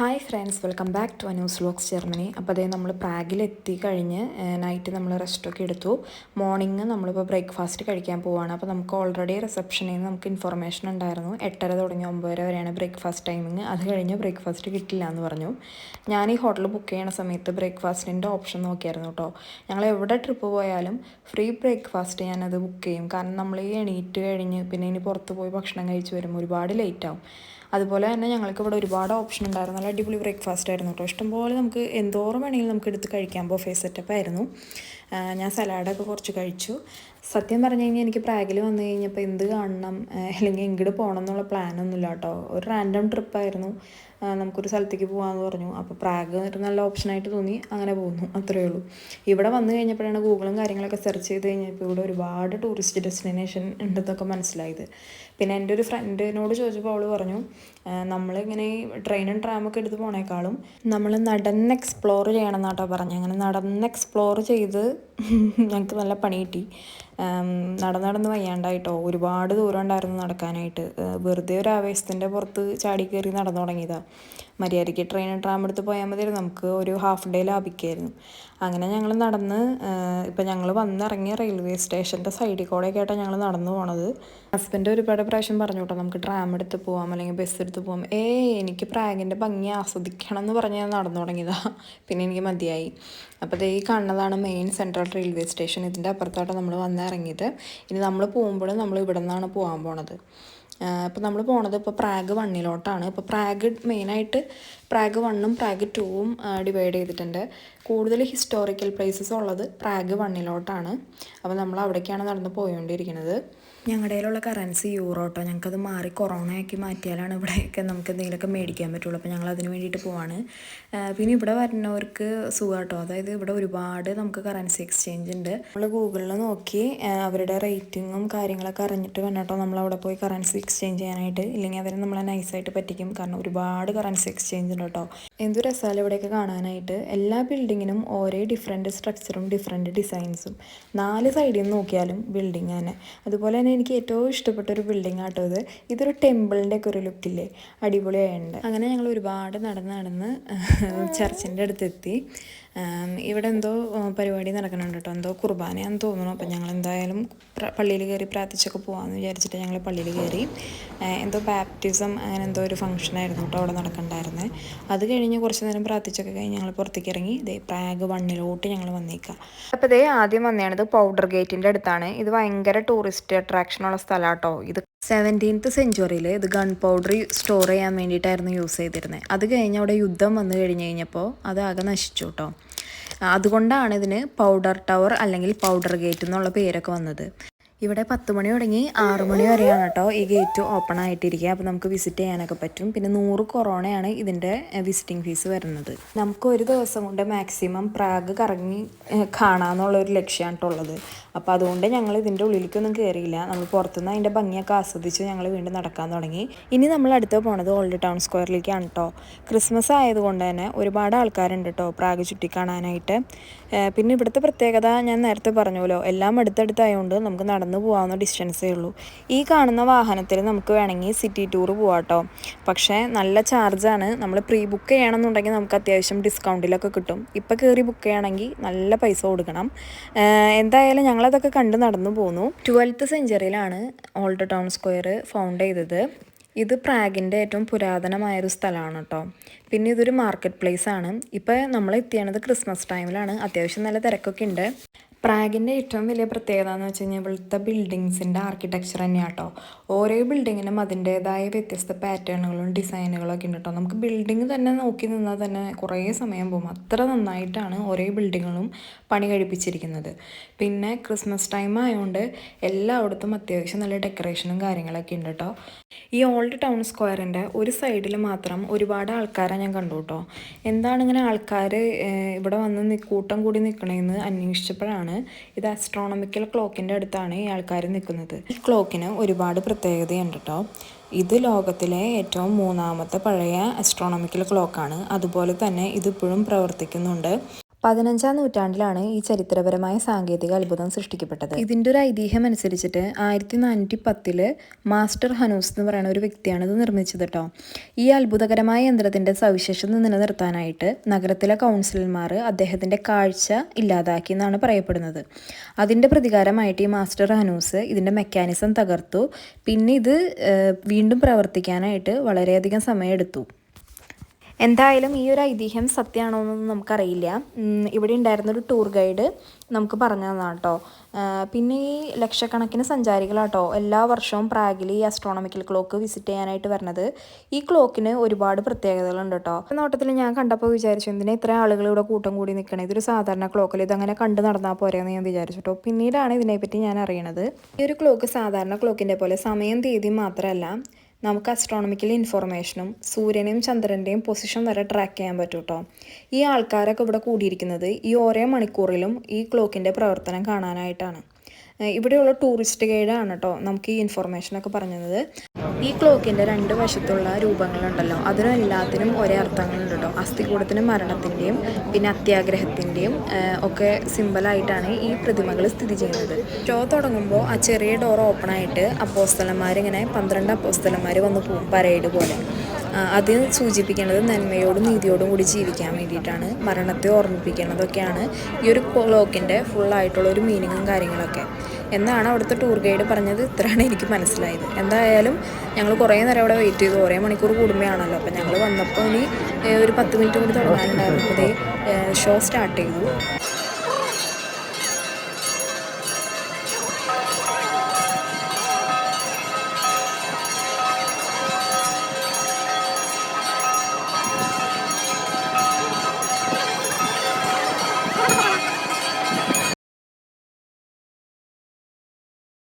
Hi friends welcome back to Anu's vlogs Germany അപ്പോൾ അതേ നമ്മൾ പ്രാഗിൽ എത്തി കഴിഞ്ഞ് നൈറ്റ് നമ്മൾ റെസ്റ്റൊക്കെ എടുത്തു. മോർണിംഗ് നമ്മളിപ്പോൾ ബ്രേക്ക്ഫാസ്റ്റ് കഴിക്കാൻ പോവുകയാണ് അപ്പോൾ നമുക്ക് ഓൾറെഡി റിസപ്ഷനിൽ നിന്ന് നമുക്ക് ഇൻഫർമേഷൻ ഉണ്ടായിരുന്നു. എട്ടര തുടങ്ങി ഒമ്പതര വരെയാണ് ബ്രേക്ക്ഫാസ്റ്റ് ടൈമിങ് അത് കഴിഞ്ഞ് ബ്രേക്ക്ഫാസ്റ്റ് കിട്ടില്ല എന്ന് പറഞ്ഞു. ഞാൻ ഈ ഹോട്ടൽ ബുക്ക് ചെയ്യണ സമയത്ത് ബ്രേക്ക്ഫാസ്റ്റിന്റെ ഓപ്ഷൻ നോക്കിയായിരുന്നു കേട്ടോ ഞങ്ങൾ എവിടെ ട്രിപ്പ് പോയാലും ഫ്രീ ബ്രേക്ക്ഫാസ്റ്റ് ഞാനത് ബുക്ക് ചെയ്യും. കാരണം നമ്മൾ ഈ എണീറ്റ് കഴിഞ്ഞ് പിന്നെ ഇനി പുറത്ത് പോയി ഭക്ഷണം കഴിച്ച് വരുമ്പോൾ ഒരുപാട് ലേറ്റ് ആവും. അതുപോലെ തന്നെ ഞങ്ങൾക്ക് ഇവിടെ ഒരുപാട് ഓപ്ഷൻ ഉണ്ടായിരുന്നു അടിപൊളി ബ്രേക്ക്ഫാസ്റ്റ് ആയിരുന്നു കേട്ടോ ഇഷ്ടംപോലെ നമുക്ക് എന്തോരം വേണമെങ്കിലും നമുക്ക് എടുത്ത് കഴിക്കാം ബൊഫേ സെറ്റപ്പ് ആയിരുന്നു. ഞാൻ സലാഡൊക്കെ കുറച്ച് കഴിച്ചു. സത്യം പറഞ്ഞു കഴിഞ്ഞാൽ എനിക്ക് പ്രാഗിൽ വന്നു കഴിഞ്ഞപ്പോൾ എന്ത് കാണണം അല്ലെങ്കിൽ എങ്ങോട്ട് പോകണം എന്നുള്ള പ്ലാനൊന്നുമില്ല കേട്ടോ ഒരു റാൻഡം ട്രിപ്പായിരുന്നു നമുക്കൊരു സ്ഥലത്തേക്ക് പോകാമെന്ന് പറഞ്ഞു. അപ്പോൾ പ്രാഗ് ഒരു നല്ല ഓപ്ഷനായിട്ട് തോന്നി. അങ്ങനെ പോകുന്നു അത്രയേ ഉള്ളൂ. ഇവിടെ വന്നു കഴിഞ്ഞപ്പോഴാണ് ഗൂഗിളും കാര്യങ്ങളൊക്കെ സെർച്ച് ചെയ്ത് കഴിഞ്ഞപ്പോൾ ഇവിടെ ഒരുപാട് ടൂറിസ്റ്റ് ഡെസ്റ്റിനേഷൻ ഉണ്ടെന്നൊക്കെ മനസ്സിലായത്. പിന്നെ എന്റെ ഒരു ഫ്രണ്ടിനോട് ചോദിച്ചപ്പോൾ അവൾ പറഞ്ഞു നമ്മളിങ്ങനെ ട്രെയിനും ട്രാമൊക്കെ എടുത്ത് പോണേക്കാളും നമ്മൾ നടന്ന് എക്സ്പ്ലോർ ചെയ്യണം എന്നാട്ടോ പറഞ്ഞു. അങ്ങനെ നടന്ന് എക്സ്പ്ലോർ ചെയ്ത് ഞങ്ങൾക്ക് നല്ല പണി കിട്ടി. നടന്ന് നടന്ന് വയ്യാണ്ടായിട്ടോ. ഒരുപാട് ദൂരം ഉണ്ടായിരുന്നു നടക്കാനായിട്ട്. വെറുതെ ഒരു ആവേശത്തിന്റെ പുറത്ത് ചാടി നടന്നു തുടങ്ങിയതാണ് മര്യാദയ്ക്ക് ട്രെയിൻ ട്രാം എടുത്ത് പോയാൽ മതി നമുക്ക് ഒരു ഹാഫ് ഡേ ലാഭിക്കായിരുന്നു. അങ്ങനെ ഞങ്ങൾ നടന്ന് ഇപ്പം ഞങ്ങൾ വന്നിറങ്ങിയ റെയിൽവേ സ്റ്റേഷന്റെ സൈഡിൽ കൂടെയൊക്കെ ആയിട്ടാണ് ഞങ്ങൾ നടന്നു പോണത്. ഹസ്ബൻഡ് ഒരുപാട് പ്രാവശ്യം പറഞ്ഞു കേട്ടോ നമുക്ക് ട്രാം എടുത്ത് പോവാം അല്ലെങ്കിൽ ബസ് എടുത്ത് പോവാം. ഏ എനിക്ക് പ്രാഗിന്റെ ഭംഗി ആസ്വദിക്കണം എന്ന് പറഞ്ഞ് ഞാൻ നടന്നു തുടങ്ങിയതാ. പിന്നെ എനിക്ക് മതിയായി. അപ്പോൾ ദേ ഈ കാണുന്നതാണ് മെയിൻ സെൻട്രൽ റെയിൽവേ സ്റ്റേഷൻ ഇതിന്റെ അപ്പുറത്തോട്ട് നമ്മൾ വന്നിറങ്ങിയിട്ട് ഇനി നമ്മൾ പോകുമ്പോഴും നമ്മൾ ഇവിടെ നിന്നാണ് പോകാൻ പോണത്. ഇപ്പോൾ നമ്മൾ പോണത് ഇപ്പോൾ പ്രാഗ് വണ്ണിലോട്ടാണ്. ഇപ്പോൾ പ്രാഗ് മെയിനായിട്ട് പ്രാഗ് വണ്ണും പ്രാഗ് ടൂവും ഡിവൈഡ് ചെയ്തിട്ടുണ്ട്. കൂടുതൽ ഹിസ്റ്റോറിക്കൽ പ്ലേസസ് ഉള്ളത് പ്രാഗ് വണ്ണിലോട്ടാണ്. അപ്പോൾ നമ്മൾ അവിടേക്കാണ് നടന്ന് പോയിക്കൊണ്ടിരിക്കുന്നത്. ഞങ്ങളുടെ കയ്യിലുള്ള കറൻസി യൂറോ കേട്ടോ ഞങ്ങൾക്കത് മാറി കൊറോണയാക്കി മാറ്റിയാലാണ് ഇവിടെയൊക്കെ നമുക്ക് എന്തെങ്കിലുമൊക്കെ മേടിക്കാൻ പറ്റുള്ളൂ. അപ്പോൾ ഞങ്ങൾ അതിന് വേണ്ടിയിട്ട് പോവാണ്. പിന്നെ ഇവിടെ വരുന്നവർക്ക് സുഖം കേട്ടോ അതായത് ഇവിടെ ഒരുപാട് നമുക്ക് കറൻസി എക്സ്ചേഞ്ച് ഉണ്ട് നമ്മൾ ഗൂഗിളിൽ നോക്കി അവരുടെ റേറ്റിങ്ങും കാര്യങ്ങളൊക്കെ അറിഞ്ഞിട്ട് വേണം കേട്ടോ നമ്മൾ അവിടെ പോയി കറൻസി എക്സ്ചേഞ്ച് ചെയ്യാനായിട്ട്. ഇല്ലെങ്കിൽ അവർ നമ്മളെ നൈസായിട്ട് പറ്റിക്കും. കാരണം ഒരുപാട് കറൻസി എക്സ്ചേഞ്ച് ഉണ്ട് കേട്ടോ എന്തു രസമല്ല ഇവിടെയൊക്കെ കാണാനായിട്ട് എല്ലാ ബിൽഡിങ്ങിനും ഓരോ ഡിഫറെന്റ് സ്ട്രക്ചറും ഡിഫറെന്റ് ഡിസൈൻസും നാല് സൈഡിൽ നിന്ന് നോക്കിയാലും ബിൽഡിംഗ് തന്നെ. അതുപോലെ തന്നെ എനിക്ക് ഏറ്റവും ഇഷ്ടപ്പെട്ട ഒരു ബിൽഡിംഗ് ആട്ടോ ഇത്. ഇതൊരു ടെമ്പിളിന്റെ ഒക്കെ ഒരു ലുക്കില്ലേ അടിപൊളിയായിട്ടുണ്ട്. അങ്ങനെ ഞങ്ങൾ ഒരുപാട് നടന്ന് നടന്ന് ചർച്ചിന്റെ അടുത്തെത്തി. ഇവിടെ എന്തോ പരിപാടി നടക്കുന്നുണ്ട് കേട്ടോ. എന്തോ കുർബാനയാന്ന് തോന്നുന്നു. അപ്പം ഞങ്ങൾ എന്തായാലും പള്ളിയിൽ കയറി പ്രാർത്ഥിച്ചൊക്കെ പോകാമെന്ന് വിചാരിച്ചിട്ട് ഞങ്ങൾ പള്ളിയിൽ കയറി. എന്തോ ബാപ്റ്റിസം അങ്ങനെ എന്തോ ഒരു ഫംഗ്ഷൻ ആയിരുന്നു കേട്ടോ അവിടെ നടക്കണ്ടായിരുന്നത് അത് കഴിഞ്ഞ് കുറച്ച് നേരം പ്രാർത്ഥിച്ചൊക്കെ കഴിഞ്ഞ് ഞങ്ങൾ പുറത്തേക്ക് ഇറങ്ങി. ഇതേ പ്രാഗ് വണ്ണിലോട്ട് ഞങ്ങൾ വന്നേക്കാം. അപ്പോൾ ഇതേ ആദ്യം വന്നതാണിത് പൗഡർ ഗേറ്റിന്റെ അടുത്താണ്. ഇത് ഭയങ്കര ടൂറിസ്റ്റ് അട്രാക്ഷനുള്ള സ്ഥലമാണ് കേട്ടോ ഇത് സെവന്റീൻത്ത് സെഞ്ചുറിയിൽ ഇത് ഗൺ പൗഡർ സ്റ്റോർ ചെയ്യാൻ വേണ്ടിയിട്ടായിരുന്നു യൂസ് ചെയ്തിരുന്നത് അത് കഴിഞ്ഞ് അവിടെ യുദ്ധം വന്നു കഴിഞ്ഞ് കഴിഞ്ഞപ്പോൾ അത് ആകെ നശിച്ചു കേട്ടോ അതുകൊണ്ടാണ് ഇതിന് പൗഡർ ടവർ അല്ലെങ്കിൽ പൗഡർ ഗേറ്റ് എന്നുള്ള പേരൊക്കെ വന്നത്. ഇവിടെ പത്ത് മണി തുടങ്ങി ആറു മണി വരെയാണ് കേട്ടോ ഈ ഗേറ്റ് ഓപ്പൺ ആയിട്ടിരിക്കുക. അപ്പോൾ നമുക്ക് വിസിറ്റ് ചെയ്യാനൊക്കെ പറ്റും. പിന്നെ നൂറ് കൊറോണയാണ് ഇതിന്റെ വിസിറ്റിംഗ് ഫീസ് വരുന്നത്. നമുക്ക് ഒരു ദിവസം കൊണ്ട് മാക്സിമം പ്രാഗ് കറങ്ങി കാണാമെന്നുള്ള ഒരു ലക്ഷ്യമാണ് ഉള്ളത്. അപ്പോൾ അതുകൊണ്ട് ഞങ്ങൾ ഇതിന്റെ ഉള്ളിലേക്കൊന്നും കയറിയില്ല നമ്മൾ പുറത്തുനിന്ന് അതിന്റെ ഭംഗിയൊക്കെ ആസ്വദിച്ച് ഞങ്ങൾ വീണ്ടും നടക്കാൻ തുടങ്ങി. ഇനി നമ്മൾ അടുത്ത് പോണത് ഓൾഡ് ടൗൺ സ്ക്വയറിലേക്കാണ് കേട്ടോ ക്രിസ്മസ് ആയതുകൊണ്ട് തന്നെ ഒരുപാട് ആൾക്കാരുണ്ട് കേട്ടോ പ്രാഗ് ചുറ്റി കാണാനായിട്ട്. പിന്നെ ഇവിടുത്തെ പ്രത്യേകത ഞാൻ നേരത്തെ പറഞ്ഞല്ലോ. എല്ലാം അടുത്തടുത്തായതുകൊണ്ട് നമുക്ക് നടന്നു പോകാവുന്ന ഡിസ്റ്റൻസേ ഉള്ളൂ. ഈ കാണുന്ന വാഹനത്തിൽ നമുക്ക് വേണമെങ്കിൽ സിറ്റി ടൂർ പോകാം കേട്ടോ പക്ഷേ നല്ല ചാർജാണ് നമ്മൾ പ്രീ ബുക്ക് ചെയ്യണമെന്നുണ്ടെങ്കിൽ നമുക്ക് അത്യാവശ്യം ഡിസ്കൗണ്ടിലൊക്കെ കിട്ടും. ഇപ്പം കയറി ബുക്ക് ചെയ്യണമെങ്കിൽ നല്ല പൈസ കൊടുക്കണം. എന്തായാലും ഞങ്ങളതൊക്കെ കണ്ട് നടന്നു പോന്നു. ട്വൽത്ത് സെഞ്ചുറിയിലാണ് ഓൾഡ് ടൗൺ സ്ക്വയർ ഫൗണ്ട് ചെയ്തത്. ഇത് പ്രാഗിന്റെ ഏറ്റവും പുരാതനമായൊരു സ്ഥലമാണ് കേട്ടോ. പിന്നെ ഇതൊരു മാർക്കറ്റ് പ്ലേസ് ആണ്. ഇപ്പോൾ നമ്മൾ എത്തിയണത് ക്രിസ്മസ് ടൈമിലാണ് അത്യാവശ്യം നല്ല തിരക്കൊക്കെ ഉണ്ട്. പ്രാഗിന്റെ ഏറ്റവും വലിയ പ്രത്യേകത എന്ന് വെച്ച് കഴിഞ്ഞാൽ ഇവിടുത്തെ ബിൽഡിങ്സിന്റെ ആർക്കിടെക്ചർ തന്നെയാണ് കേട്ടോ ഓരോ ബിൽഡിങ്ങിനും അതിന്റേതായ വ്യത്യസ്ത പാറ്റേണുകളും ഡിസൈനുകളും ഒക്കെ ഉണ്ട് കേട്ടോ നമുക്ക് ബിൽഡിങ് തന്നെ നോക്കി നിന്നാൽ തന്നെ കുറേ സമയം പോകും. അത്ര നന്നായിട്ടാണ് ഓരോ ബിൽഡിങ്ങുകളും പണി കഴിപ്പിച്ചിരിക്കുന്നത്. പിന്നെ ക്രിസ്മസ് ടൈം ആയതുകൊണ്ട് എല്ലായിടത്തും അത്യാവശ്യം നല്ല ഡെക്കറേഷനും കാര്യങ്ങളൊക്കെ ഉണ്ട് കേട്ടോ ഈ ഓൾഡ് ടൗൺ സ്ക്വയറിന്റെ ഒരു സൈഡിൽ മാത്രം ഒരുപാട് ആൾക്കാരെ ഞാൻ കണ്ടു കേട്ടോ. എന്താണ് ഇങ്ങനെ ആൾക്കാർ ഇവിടെ വന്ന് കൂട്ടം കൂടി നിൽക്കണേന്ന് അന്വേഷിച്ചപ്പോഴാണ് ഇത് അസ്ട്രോണമിക്കൽ ക്ലോക്കിന്റെ അടുത്താണ് ഈ ആൾക്കാർ നിൽക്കുന്നത് ഈ ക്ലോക്കിന് ഒരുപാട് പ്രത്യേകതയുണ്ട് കേട്ടോ ഇത് ലോകത്തിലെ ഏറ്റവും മൂന്നാമത്തെ പഴയ അസ്ട്രോണമിക്കൽ ക്ലോക്കാണ് അതുപോലെ തന്നെ ഇതിപ്പോഴും പ്രവർത്തിക്കുന്നുണ്ട്. പതിനഞ്ചാം നൂറ്റാണ്ടിലാണ് ഈ ചരിത്രപരമായ സാങ്കേതിക അത്ഭുതം സൃഷ്ടിക്കപ്പെട്ടത്. ഇതിന്റെ ഒരു ഐതിഹ്യം അനുസരിച്ചിട്ട് ആയിരത്തി നാനൂറ്റി പത്തിൽ മാസ്റ്റർ ഹനൂസ് എന്ന് പറയുന്ന ഒരു വ്യക്തിയാണ് ഇത് നിർമ്മിച്ചത് കേട്ടോ ഈ അത്ഭുതകരമായ യന്ത്രത്തിന്റെ സവിശേഷത നിലനിർത്താനായിട്ട് നഗരത്തിലെ കൗൺസിലർമാർ അദ്ദേഹത്തിന്റെ കാഴ്ച ഇല്ലാതാക്കി എന്നാണ് പറയപ്പെടുന്നത്. അതിന്റെ പ്രതികാരമായിട്ട് ഈ മാസ്റ്റർ ഹനൂസ് ഇതിന്റെ മെക്കാനിസം തകർത്തു. പിന്നെ ഇത് വീണ്ടും പ്രവർത്തിക്കാനായിട്ട് വളരെയധികം സമയമെടുത്തു. എന്തായാലും ഈ ഒരു ഐതിഹ്യം സത്യമാണോ എന്നൊന്നും നമുക്കറിയില്ല. ഇവിടെ ഉണ്ടായിരുന്നൊരു ടൂർ ഗൈഡ് നമുക്ക് പറഞ്ഞു തന്നതാണ് കേട്ടോ പിന്നെ ഈ ലക്ഷക്കണക്കിന് സഞ്ചാരികളാട്ടോ എല്ലാ വർഷവും പ്രാഗിൽ ഈ അസ്ട്രോണമിക്കൽ ക്ലോക്ക് വിസിറ്റ് ചെയ്യാനായിട്ട് വരുന്നത് ഈ ക്ലോക്കിന് ഒരുപാട് പ്രത്യേകതകളുണ്ട് കേട്ടോ നോട്ടത്തിൽ ഞാൻ കണ്ടപ്പോൾ വിചാരിച്ചു എന്തിനാ ഇത്ര ആളുകൾ ഇവിടെ കൂട്ടം കൂടി നിൽക്കണേ ഇതൊരു സാധാരണ ക്ലോക്കിൽ ഇതങ്ങനെ കണ്ടു നടന്നാൽ പോരെയെന്ന് ഞാൻ വിചാരിച്ചു കേട്ടോ പിന്നീടാണ് ഇതിനെപ്പറ്റി ഞാൻ അറിയണത്. ഈ ഒരു ക്ലോക്ക് സാധാരണ ക്ലോക്കിന്റെ പോലെ സമയം തീയതി മാത്രമല്ല നമുക്ക് അസ്ട്രോണമിക്കൽ ഇൻഫോർമേഷനും സൂര്യനെയും ചന്ദ്രന്റെയും പൊസിഷൻ വരെ ട്രാക്ക് ചെയ്യാൻ പറ്റും കേട്ടോ ഈ ആൾക്കാരൊക്കെ ഇവിടെ കൂടിയിരിക്കുന്നത് ഈ ഓരോ മണിക്കൂറിലും ഈ ക്ലോക്കിന്റെ പ്രവർത്തനം കാണാനായിട്ടാണ്. ഇവിടെയുള്ള ടൂറിസ്റ്റ് ഗൈഡാണ് കേട്ടോ നമുക്ക് ഈ ഇൻഫർമേഷനൊക്കെ പറഞ്ഞത് ഈ ക്ലോക്കിന്റെ രണ്ട് വശത്തുള്ള രൂപങ്ങളുണ്ടല്ലോ. അതിനും എല്ലാത്തിനും ഒരേ അർത്ഥങ്ങളുണ്ട് കേട്ടോ. അസ്ഥികൂടത്തിനും മരണത്തിന്റെയും പിന്നെ അത്യാഗ്രഹത്തിന്റെയും ഒക്കെ സിമ്പിളായിട്ടാണ് ഈ പ്രതിമകൾ സ്ഥിതി ചെയ്യുന്നത്. ഷോ തുടങ്ങുമ്പോൾ ആ ചെറിയ ഡോർ ഓപ്പൺ ആയിട്ട് അപ്പോസ്തലന്മാരിങ്ങനെ പന്ത്രണ്ട് അപ്പോസ്തലന്മാർ വന്ന് പോകും പരേഡ് പോലെ. അത് സൂചിപ്പിക്കുന്നത് നന്മയോടും നീതിയോടും കൂടി ജീവിക്കാൻ വേണ്ടിയിട്ടാണ്. മരണത്തെ ഓർമ്മിപ്പിക്കുന്നതൊക്കെയാണ് ഈ ഒരു ക്ലോക്കിന്റെ ഫുള്ളായിട്ടുള്ള ഒരു മീനിങ്ങും കാര്യങ്ങളൊക്കെ. എന്നാണ് അവിടുത്തെ ടൂർ ഗൈഡ് പറഞ്ഞത്. ഇത്രയാണ് എനിക്ക് മനസ്സിലായത്. എന്തായാലും ഞങ്ങൾ കുറേ നേരം അവിടെ വെയിറ്റ് ചെയ്തു. കുറേ മണിക്കൂർ കൂടുമ്പോഴാണല്ലോ. അപ്പോൾ ഞങ്ങൾ വന്നപ്പോൾ ഇനി ഒരു പത്ത് മിനിറ്റ് കൂടി തുടങ്ങാനുണ്ടായിരുന്നു. അതേ ഷോ സ്റ്റാർട്ട് ചെയ്തു.